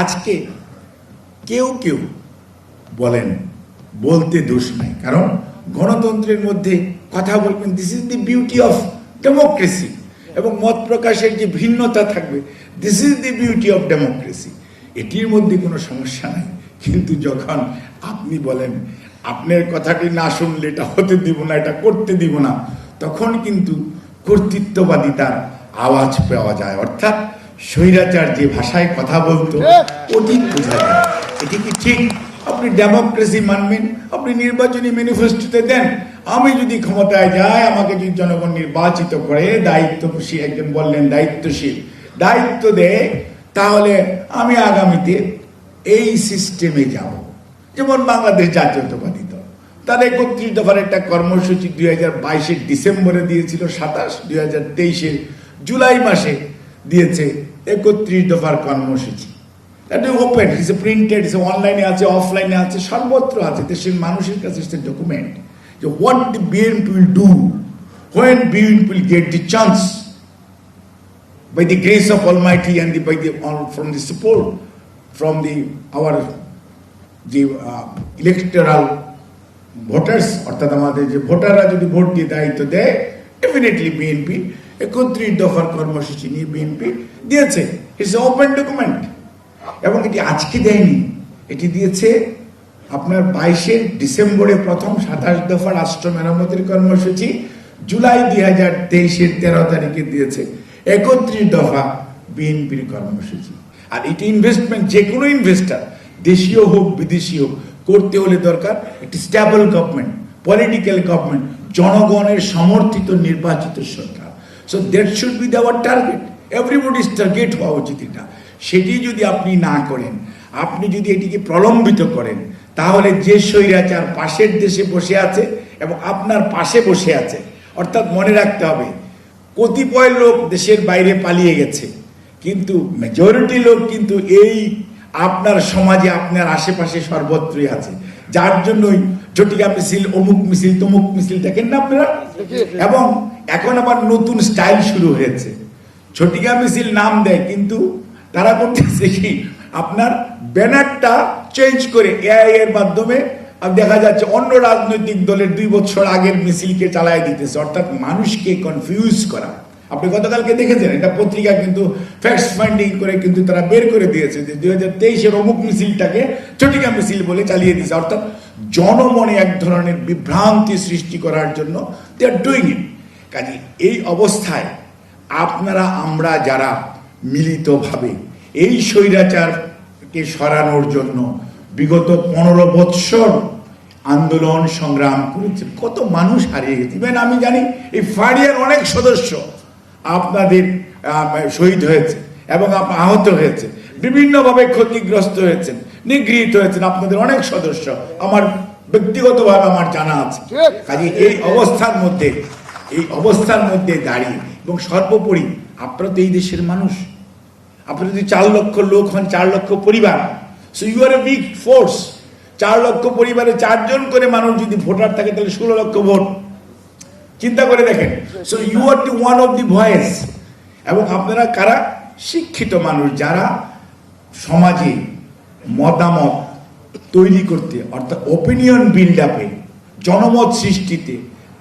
আজকে কেউ কেউ বলেন, বলতে দোষ নাই। কারণ গণতন্ত্রের মধ্যে কথা বলবেন this is the beauty of democracy এবং মত প্রকাশের যে ভিন্নতা থাকবে this is the beauty of democracy এটির মধ্যে কোনো সমস্যা নাই। কিন্তু যখন আপনি বলেন, আপনার কথাটি না শুনলে এটা হতে দিব না, এটা করতে দিব না, তখন কিন্তু কর্তৃত্ববাদিতার আওয়াজ পাওয়া যায়। অর্থাৎ স্বৈরাচার যে ভাষায় কথা বলতো ওটি বোঝা যায় এটি কি ঠিক? আপনি ডেমোক্রেসি মানবেন আপনি নির্বাচনী ম্যানিফেস্টোতে দেন। আমি যদি ক্ষমতায় যাই আমাকে যদি জনগণ নির্বাচিত করে দায়িত্বশীল একজন বললেন দায়িত্বশীল দায়িত্ব দেয় তাহলে আমি আগামীতে এই সিস্টেমে যাব। যেমন বাংলাদেশ জাতীয়তাবাদী দল। তার একত্রিশ দফার একটা কর্মসূচি দুই হাজার বাইশের ডিসেম্বরে দিয়েছিল সাতাশ দুই হাজার তেইশের জুলাই মাসে দিয়েছে একত্রিশ দফার কর্মসূচি। এটা ওপেন ইটস প্রিন্টেড ইটস অনলাইনে আছে অফলাইনে আছে সর্বত্র আছে। দেশের মানুষের কাছে ইটস ডকুমেন্ট যে what the BNP will do when BNP will get the chance by the grace of Almighty and the, by the, all, from the support from the our যে ইলেকটোরাল ভোটার্স অর্থাৎ আমাদের যে ভোটাররা যদি vote দিয়ে দায়িত্ব দেয় ডেফিনেটলি বিএনপি একত্রিশ দফার কর্মসূচি নিয়ে বিএনপি দিয়েছে। ইটস ওপেন ডকুমেন্ট এবং এটি আজকে দেয়নি। এটি দিয়েছে আপনার বাইশের ডিসেম্বরে প্রথম সাতাশ দফা রাষ্ট্র মেরামতের কর্মসূচি। জুলাই দুই হাজার তেইশের তেরো তারিখে দিয়েছে একত্রিশ দফা বিএনপির কর্মসূচি। আর এটি ইনভেস্টমেন্ট যে কোনো ইনভেস্টার দেশীয় হোক, বিদেশি হোক, করতে হলে দরকার একটি স্ট্যাবল গভর্নমেন্ট পলিটিক্যাল গভর্নমেন্ট জনগণের সমর্থিত নির্বাচিত সরকার। সো দ্যাট শুড বি দেওয়ার টার্গেট এভরিবডিজ টার্গেট হওয়া উচিত এটা। সেটি যদি আপনি না করেন আপনি যদি এটিকে প্রলম্বিত করেন তাহলে যে স্বৈরাচার পাশের দেশে বসে আছে এবং আপনার পাশে বসে আছে অর্থাৎ মনে রাখতে হবে কতিপয় লোক দেশের বাইরে পালিয়ে গেছে কিন্তু মেজরিটি লোক কিন্তু এই আপনার সমাজে আপনার আশেপাশে সর্বত্রই আছে। যার জন্যই জটিকা মিছিল অমুক মিছিল তমুক মিছিল দেখেন না আপনারা? এবং এখন আবার নতুন স্টাইল শুরু হয়েছে। ছটিকা মিছিল নাম দেয়, কিন্তু তারা করতেছে কি, আপনার ব্যানারটা চেঞ্জ করে এআই এর মাধ্যমে দেখা যাচ্ছে অন্য রাজনৈতিক দলের দুই বছর আগের মিছিলকে চালায় দিতেছে, অর্থাৎ মানুষকে কনফিউজ করা। আপনি গতকালকে দেখেছেন, এটা পত্রিকা কিন্তু ফ্যাক্ট ফাইন্ডিং করে কিন্তু তারা বের করে দিয়েছে যে দুই হাজার তেইশের অমুক মিছিলটাকে চটিকা মিছিল বলে চালিয়ে দিয়েছে। অর্থাৎ জনমনে এক ধরনের বিভ্রান্তি সৃষ্টি করার জন্য দে আর ডুইং ইট কাজে এই অবস্থায় আপনারা আমরা যারা মিলিতভাবে এই স্বৈরাচারকে সরানোর জন্য বিগত পনেরো বৎসর আন্দোলন সংগ্রাম করেছে কত মানুষ হারিয়ে গেছে। ইভেন আমি জানি এই ফাড়িয়ার অনেক সদস্য আপনাদের শহীদ হয়েছে এবং আহত হয়েছে বিভিন্নভাবে ক্ষতিগ্রস্ত হয়েছেন নিগৃহীত হয়েছেন আপনাদের অনেক সদস্য। আমার ব্যক্তিগতভাবে আমার জানা আছে। কাজে এই অবস্থার মধ্যে এই অবস্থার মধ্যে দাঁড়িয়ে এবং সর্বোপরি, আপনারা তো এই দেশের মানুষ। আপনি যদি চার লক্ষ লোক হন, চার লক্ষ পরিবার so you are a big force চার লক্ষ পরিবারে চারজন করে মানুষ যদি ভোটার থাকে, তাহলে ষোলো লক্ষ ভোট। চিন্তা করে দেখেন। So you are the one of the voice এবং আপনারা কারা? শিক্ষিত মানুষ, যারা সমাজে মতামত তৈরি করতে, অর্থাৎ ওপিনিয়ন বিল্ড আপে জনমত সৃষ্টিতে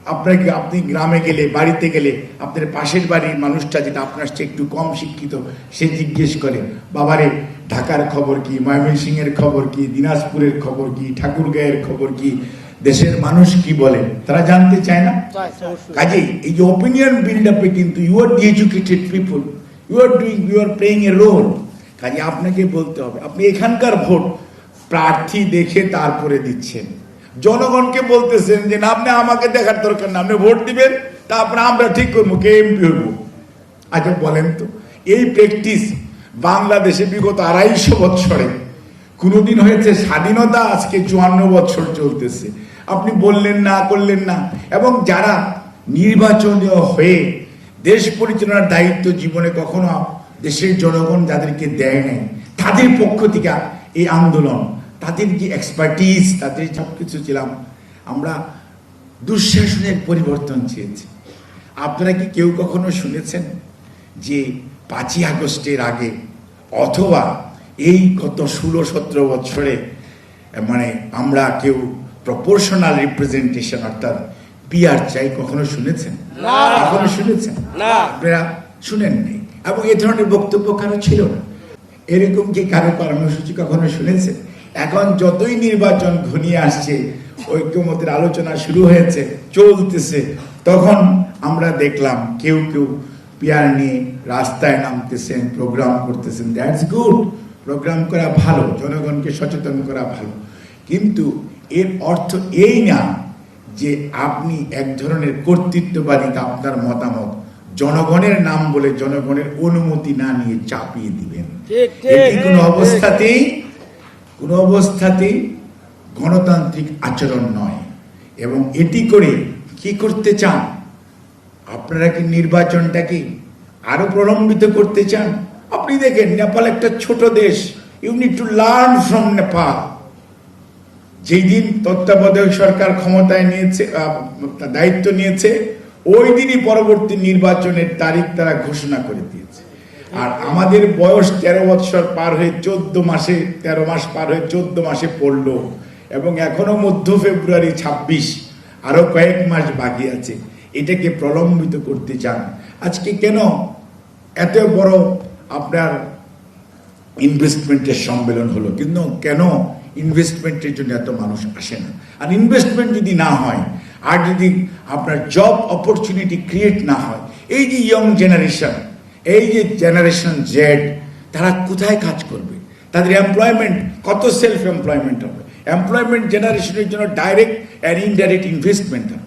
আপনাকে আপনি গ্রামে গেলে বাড়িতে গেলে আপনার পাশের বাড়ির মানুষটা যেটা আপনার চেয়ে একটু কম শিক্ষিত সে জিজ্ঞেস করে বাবারে ঢাকার খবর কি? ময়মনসিংহের খবর কি? দিনাজপুরের খবর কি? ঠাকুরগাঁয়ের খবর কি? দেশের মানুষ কি বলে? তারা জানতে চায় না? কাজেই এই যে ওপিনিয়ন বিল্ড আপে কিন্তু you are educated people you are doing you are playing a role কাজে আপনাকে বলতে হবে আপনি এখানকার ভোট প্রার্থী দেখে তারপরে দিচ্ছেন। জনগণকে বলতেছেন যে, না, আপনি আমাকে দেখার দরকার না, আপনি ভোট দিবেন, তা তারপরে আমরা ঠিক করব, কে এমপি হইব? আচ্ছা বলেন তো, এই প্র্যাকটিস বাংলাদেশে বিগত আড়াইশো বৎসরে কোনোদিন হয়েছে, স্বাধীনতা আজকে চুয়ান্ন বছর চলতেছে। আপনি বললেন না, করলেন না, এবং যারা নির্বাচনীয় হয়ে দেশ পরিচালনার দায়িত্ব জীবনে কখনো দেশের জনগণ যাদেরকে দেয় নাই, তাদের পক্ষ থেকে এই আন্দোলন তাদের যে এক্সপার্টিস তাদের সব কিছু ছিলাম আমরা দুঃশাসনের পরিবর্তন চেয়েছি। আপনারা কি কেউ কখনো শুনেছেন যে পাঁচই আগস্টের আগে অথবা এই গত ষোলো সতেরো বছরে মানে আমরা কেউ প্রপোর্শনাল রিপ্রেজেন্টেশন অর্থাৎ পিআর চাই কখনো শুনেছেন। কখনো শুনেছেন? না। আপনারা শুনেন নাই এবং এ ধরনের বক্তব্য কারও ছিল না। এরকম কি কারও কর্মসূচি কখনো শুনেছেন? এখন যতই নির্বাচন ঘনিয়ে আসছে ঐক্যমতের আলোচনা শুরু হয়েছে চলতেছে তখন আমরা দেখলাম কেউ কেউ পিয়ার নিয়ে রাস্তায় নামতেছেন প্রোগ্রাম করতেছেন। দ্যাটস গুড প্রোগ্রাম করা ভালো জনগণকে সচেতন করা ভালো। কিন্তু এর অর্থ এই না যে আপনি এক ধরনের কর্তৃত্ববাদীতে আপনার মতামত। জনগণের নাম বলে জনগণের অনুমতি না নিয়ে চাপিয়ে দিবেন। এটি কোনো অবস্থাতেই কোনো অবস্থাতেই গণতান্ত্রিক আচরণ নয়। এবং এটি করে কি করতে চান? আপনারা কি নির্বাচনটাকে আরও প্রলম্বিত করতে চান? আপনি দেখেন, নেপাল একটা ছোট দেশ। You need to learn from Nepal যেই দিন তত্ত্বাবধায়ক সরকার ক্ষমতায় নিয়েছে দায়িত্ব নিয়েছে, ওই দিনই পরবর্তী নির্বাচনের তারিখ তারা ঘোষণা করে দিয়েছে। আর আমাদের বয়স তেরো বৎসর পার হয়ে চোদ্দ মাসে, তেরো মাস পার হয়ে চোদ্দ মাসে পড়ল এবং এখনও মধ্য ফেব্রুয়ারি ছাব্বিশ আরও কয়েক মাস বাকি আছে। এটাকে প্রলম্বিত করতে চান। আজকে কেন এত বড় আপনার ইনভেস্টমেন্টের সম্মেলন হলো? কিন্তু কেন ইনভেস্টমেন্টের জন্য এত মানুষ আসে না? আর ইনভেস্টমেন্ট যদি না হয়, আর যদি আপনার জব অপরচুনিটি ক্রিয়েট না হয়, এই যে ইয়ং জেনারেশন এই যে জেনারেশন জেড তারা কোথায় কাজ করবে? তাদের এমপ্লয়মেন্ট কত সেলফ এমপ্লয়মেন্ট হবে এমপ্লয়মেন্ট জেনারেশনের জন্য ডাইরেক্ট অ্যান্ড ইনডাইরেক্ট ইনভেস্টমেন্ট হবে।